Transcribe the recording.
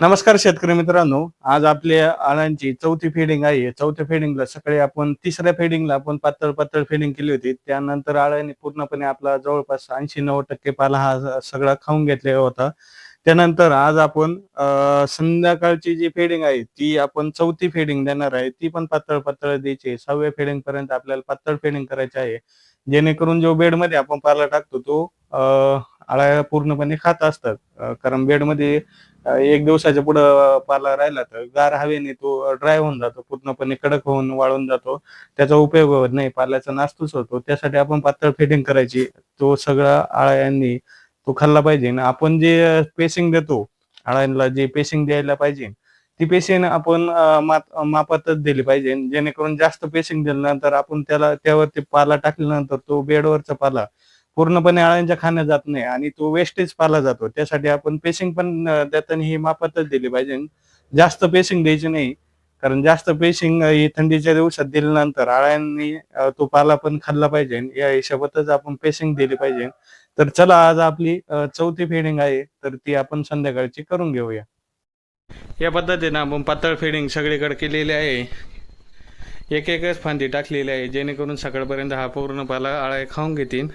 नमस्कार शेतकरी मित्रांनो. आज आपल्या आळांची चौथी फिडिंग आहे. चौथ्या फिडिंगला सकाळी आपण तिसऱ्या फिडिंगला आपण पातळ पातळ फिडिंग केली होती. त्यानंतर आळ्याने पूर्णपणे आपला जवळपास ऐंशी नव्वद टक्के पाला हा सगळा खाऊन घेतलेला होता. त्यानंतर आज आपण संध्याकाळची जी फिडिंग आहे ती आपण चौथी फिडिंग देणार आहे. ती पण पातळ पातळ द्यायची सहाव्या फिडिंग पर्यंत आपल्याला पातळ फिडिंग करायची आहे. जेणेकरून जो बेडमध्ये आपण पाला टाकतो तो आळ्या पूर्णपणे खात असतात. कारण बेडमध्ये एक दिवसाच्या पुढं पाला राहिला तर गार हवेने तो ड्राय होऊन जातो पूर्णपणे कडक होऊन वाळून जातो. त्याचा उपयोग होत नाही पाल्याचा नास्तूच होतो. त्यासाठी आपण पातळ फिटिंग करायची. तो सगळा आळ्यांनी तो खाल्ला पाहिजे. आपण जे पेसिंग देतो आळ्यांना जे पेसिंग द्यायला पाहिजे ती पेसिंग आपण मापातच दिली पाहिजे. जेणेकरून जास्त पेसिंग दिल्यानंतर आपण त्याला त्यावरती पाला टाकल्यानंतर तो बेडवरचा पाला पूर्णपणे अळ्यांच्या खाण्यात जात नाही आणि तो वेस्टेज पाला जातो. त्यासाठी आपण पेसिंग पण देताना ही मापातच दिली पाहिजे. जास्त पेसिंग द्यायची नाही. कारण जास्त पेसिंग ही थंडीच्या दिवसात दिल्यानंतर आळ्यांनी तो पाला पण खाल्ला पाहिजे. या हिशोबातच आपण पेसिंग दिली पाहिजे. तर चला आज आपली चौथी फेडिंग आहे. तर ती आपण संध्याकाळची करून घेऊया. या पद्धतीने आपण पातळ फेडिंग सगळीकडे केलेली आहे. एक एकच फांदी टाकलेली आहे. जेणेकरून सकाळपर्यंत हा पूर्ण पाला आळ्या खाऊन घेतील.